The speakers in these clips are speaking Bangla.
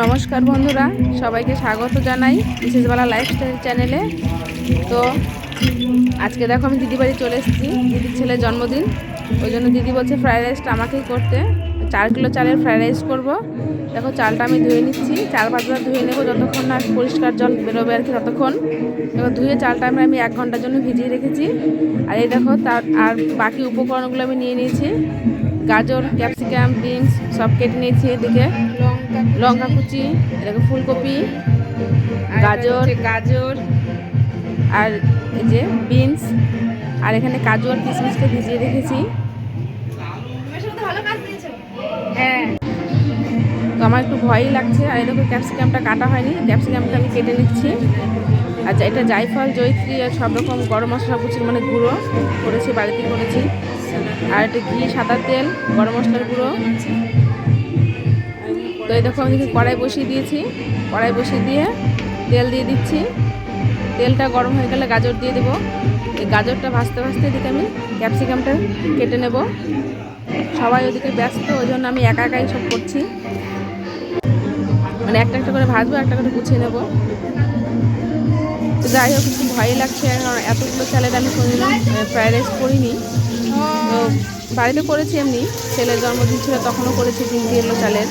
নমস্কার বন্ধুরা, সবাইকে স্বাগত জানাই বিশেষবেলা লাইফস্টাইল চ্যানেলে। তো আজকে দেখো আমি দিদি বাড়ি চলে এসেছি, দিদির ছেলের জন্মদিন। ওই জন্য দিদি বলছে ফ্রায়েড রাইসটা আমাকেই করতে। চার কিলো চালের ফ্রায়েড রাইস করব। দেখো চালটা আমি ধুয়ে নিচ্ছি, চাল ভাতটা ধুয়ে নেব যতক্ষণ না পরিষ্কার জল বেরোবে আর কি ততক্ষণ। এবার ধুয়ে চালটা আমি আমি এক ঘণ্টার জন্য ভিজিয়ে রেখেছি। আর এই দেখো তার, আর বাকি উপকরণগুলো আমি নিয়ে নিয়েছি। গাজর, ক্যাপসিকাম, বিনস সব কেটে নিয়েছি এদিকে। লঙ্কা কুচি এদিকে ফুলকপি গাজর। গাজর আর এই যে বিনস আর এখানে কাজু আর কিশমিশকে ভিজিয়ে রেখেছি। হ্যাঁ। তো আমার একটু ভয়ই লাগছে আর এরকম ক্যাপসিকামটা কাটা হয়নি ক্যাপসিকামটা আমি কেটে নিচ্ছি। আর এটা জায়ফল জয়ত্রী আর সব রকম গরম মশলা কুচির মানে গুঁড়ো করেছি বাড়িতে করেছি। আর এটা ঘি সাদা তেল গরম মশলার গুঁড়ো। এই দেখো আমি কড়াই বসিয়ে দিয়েছি। কড়াই বসিয়ে দিয়ে তেল দিয়ে দিচ্ছি। তেলটা গরম হয়ে গেলে গাজর দিয়ে দেবো। এই গাজরটা ভাজতে ভাজতে এদিকে আমি ক্যাপসিকামটা কেটে নেব। সবাই ওদিকে ব্যস্ত, ওই জন্য আমি একা একাই সব করছি। মানে একটা একটা করে ভাজবো, একটা করে গুছিয়ে নেব। তো যাই হোক একটু ভয়ই লাগছে, কারণ এতগুলো চালের আমি কোনোদিনও ফ্রাইড রাইস করিনি। তো বাড়িতে করেছি এমনি ছেলের জন্মদিন ছিল তখনও করেছি তিন কিলো চালের।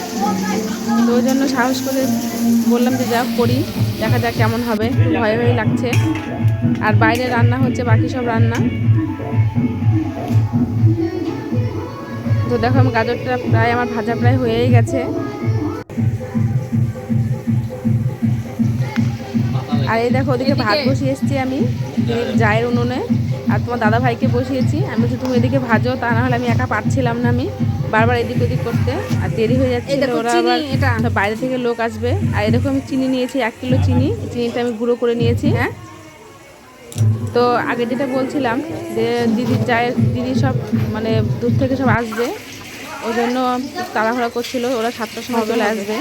তো ওই জন্য সাহস করে বললাম যে যা করি দেখা যাক কেমন হবে। ভয় ভয় লাগছে। আর বাইরে রান্না হচ্ছে বাকি সব রান্না। তো দেখো আমি গাজরটা প্রায় আমার ভাজা প্রায় হয়েই গেছে। আর এই দেখো ওদিকে ভাত বসিয়ে এসেছি আমি জায়ের উনুনে। আর তোমার দাদা ভাইকে বসিয়েছি। আমি বলছি তুমি এদিকে ভাজো তা না হলে আমি একা পারছিলাম না আমি। বারবার এদিক ওদিক করতে আর দেরি হয়ে যাচ্ছে ওরা আবার বাইরে থেকে লোক আসবে। আর এরকম আমি চিনি নিয়েছি এক কিলো চিনি। চিনিটা আমি গুঁড়ো করে নিয়েছি। হ্যাঁ। তো আগে যেটা বলছিলাম যে দিদির চায়ের দিদি সব মানে দূর থেকে সব আসবে। ওই জন্য তাড়াহুড়া করছিল ওরা সাতটার সময় চলে আসবে।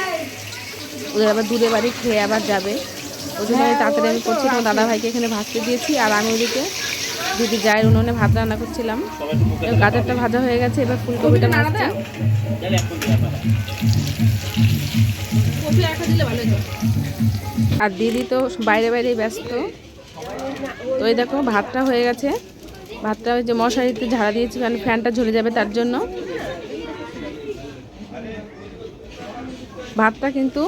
ওদের আবার দূরে বাড়ি খেয়ে আবার যাবে। ওই জন্য তাড়াতাড়ি আমি করছি তোমার দাদা ভাইকে এখানে ভাজতে দিয়েছি। আর আমি ওদিকে দিদি জায়ের উনুনে ভাত রান্না করছিলাম। গাজরটা ভাজা হয়ে গেছে এবার ফুলকপিটা হতো। আর দিদি তো বাইরে বাইরে ব্যস্ত। তো এই দেখো ভাতটা হয়ে গেছে। ভাতটা ওই যে মশারিতে ঝাড়া দিয়েছি কারণ ফ্যানটা ঝরে যাবে তার জন্য। ভাতটা কিন্তু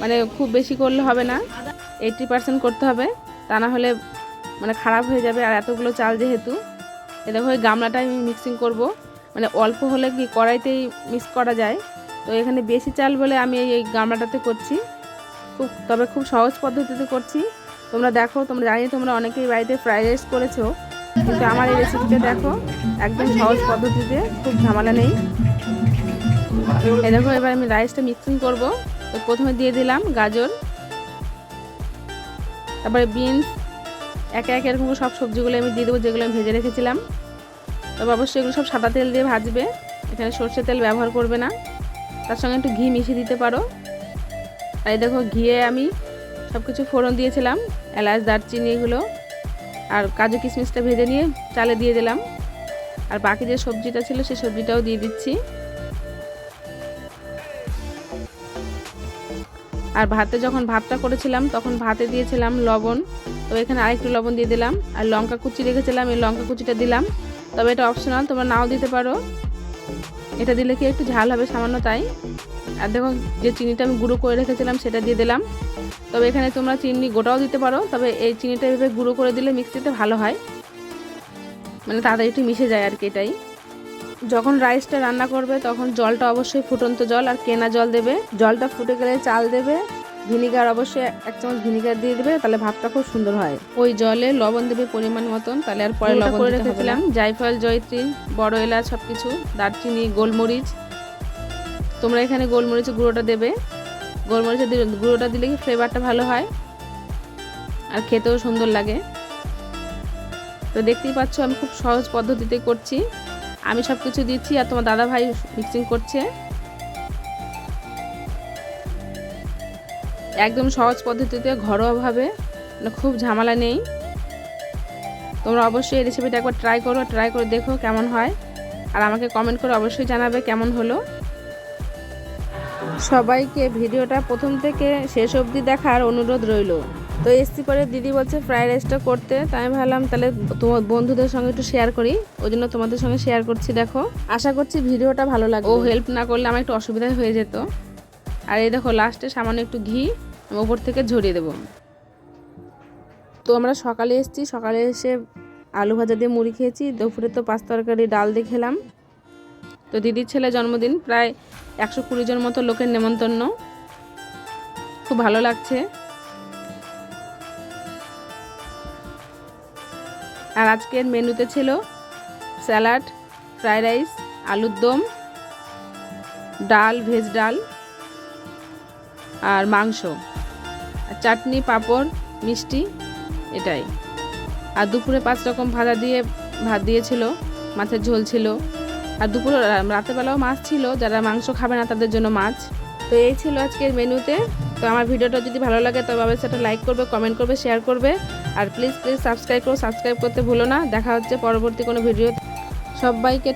মানে খুব বেশি করলে হবে না। এইটটি পার্সেন্ট করতে হবে। তা না হলে মানে খারাপ হয়ে যাবে আর এতগুলো চাল যেহেতু এ দেখো ওই গামলাটা আমি মিক্সিং করব। মানে অল্প হলে কি কড়াইতেই মিক্স করা যায়। তো এখানে বেশি চাল বলে আমি এই গামলাটাতে করছি। খুব, তবে খুব সহজ পদ্ধতিতে করছি। তোমরা দেখো, তোমরা জানি, তোমরা অনেকেই বাড়িতে ফ্রাইড রাইস করেছ। কিন্তু আমার এই রেসিপিটা দেখো, একদম সহজ পদ্ধতিতে, খুব ঝামেলা নেই। দেখো, এবার আমি রাইসটা মিক্সিং করব। তো প্রথমে দিয়ে দিলাম গাজর, তারপরে বিনস একে একে এরকম সব সবজিগুলো আমি দিয়ে দেবো, যেগুলো আমি ভেজে রেখেছিলাম। তবে অবশ্যই এগুলো সব সাদা তেল দিয়ে ভাজবে। এখানে সর্ষে তেল ব্যবহার করবে না। তার সঙ্গে একটু ঘি মিশিয়ে দিতে পারো। এই দেখো, ঘিয়ে আমি সব কিছু ফোড়ন দিয়েছিলাম, এলাচ, দারচিনি এগুলো, আর কাজু কিশমিশটা ভেজে নিয়ে চালে দিয়ে দিলাম। আর বাকি যে সবজিটা ছিল, সেই সবজিটাও দিয়ে দিচ্ছি। আর ভাতে যখন ভাতটা করেছিলাম, তখন ভাতে দিয়েছিলাম লবণ। তো এখানে আরেকটু লবণ দিয়ে দিলাম। আর লঙ্কা কুচি রেখেছিলাম, এই লঙ্কা কুচিটা দিলাম। তবে এটা অপশনাল তোমরা নাও দিতে পারো। এটা দিলে কি একটু ঝাল হবে সামান্য তাই। আর দেখো যে চিনিটা আমি গুঁড়ো করে রেখেছিলাম, সেটা দিয়ে দিলাম। তবে এখানে তোমরা চিনি গোটাও দিতে পারো, তবে এই চিনিটা এভাবে গুঁড়ো করে দিলে মিক্সিতে ভালো হয়। মানে তাড়াতাড়ি একটু মিশে যায় আর কি এটাই। যখন রাইসটা রান্না করবে, তখন জলটা অবশ্যই ফুটন্ত জল, আর কেনা জল দেবে। জলটা ফুটে গেলে চাল দেবে। ভিনিগার অবশ্যই এক চামচ ভিনিগার দিয়ে দেবে তাহলে ভাতটা খুব সুন্দর হয়। ওই জলে লবণ দেবে পরিমাণ মতন তাহলে আর পরে লবণ করে রেখেছিলাম। জায়ফল জয়ত্রী বড় এলাচ সব কিছু দারচিনি গোলমরিচ। তোমরা এখানে গোলমরিচের গুঁড়োটা দেবে। গোলমরিচের গুঁড়োটা দিলে কি ফ্লেভারটা ভালো হয়? আর খেতেও সুন্দর লাগে। তো দেখতেই পাচ্ছ আমি খুব সহজ পদ্ধতিতে করছি। আমি সব কিছু দিচ্ছি আর তোমার দাদা ভাই মিক্সিং করছে। একদম সহজ পদ্ধতিতে ঘরোয়াভাবে মানে খুব ঝামেলা নেই। তোমরা অবশ্যই এই রেসিপিটা একবার ট্রাই করো ট্রাই করে দেখো কেমন হয়। আর আমাকে কমেন্ট করে অবশ্যই জানাবে কেমন হলো। সবাইকে ভিডিওটা প্রথম থেকে শেষ অবধি দেখার অনুরোধ রইল। তো এসছি পরে দিদি বলছে ফ্রাইড রাইসটা করতে, তাই আমি ভাবলাম তাহলে তোমার বন্ধুদের সঙ্গে একটু শেয়ার করি। ওই জন্য তোমাদের সঙ্গে শেয়ার করছি, দেখো। আশা করছি ভিডিওটা ভালো লাগবে। ও হেল্প না করলে আমার একটু অসুবিধা হয়ে যেত। আর এই দেখো লাস্টে সামান্য একটু ঘি, আমি ওপর থেকে ঝরিয়ে দেবো। তো আমরা সকালে এসেছি, সকালে এসে আলু ভাজা দিয়ে মুড়ি খেয়েছি, দুপুরে তো পাঁচ তরকারি, ডাল দিয়ে খেলাম। তো দিদির ছেলে জন্মদিন, প্রায় একশো কুড়ি জন মতো লোকের নেমন্তন্ন। খুব ভালো লাগছে। আর আজকের মেনুতে ছিল স্যালাড, ফ্রাইড রাইস, আলুর দম, ডাল, ভেজ ডাল। আর মাংস। আর চাটনি, পাঁপড়, মিষ্টি, এটাই। আর দুপুরে পাঁচ রকম ভাজা দিয়ে, ভাত দিয়েছিল, মাছের ঝোল ছিল। আর দুপুরে রাতেরবেলাও মাছ ছিল, যারা মাংস খাবে না তাদের জন্য মাছ। তো এই ছিল আজকের মেনুতে। তো আমার ভিডিওটা যদি ভালো লাগে, তবে অবশ্যই সেটা লাইক করবে কমেন্ট করবে শেয়ার করবে। আর প্লিজ প্লিজ সাবস্ক্রাইব করো সাবস্ক্রাইব করতে ভুলো না। দেখা হচ্ছে পরবর্তী কোনো ভিডিও সবাইকে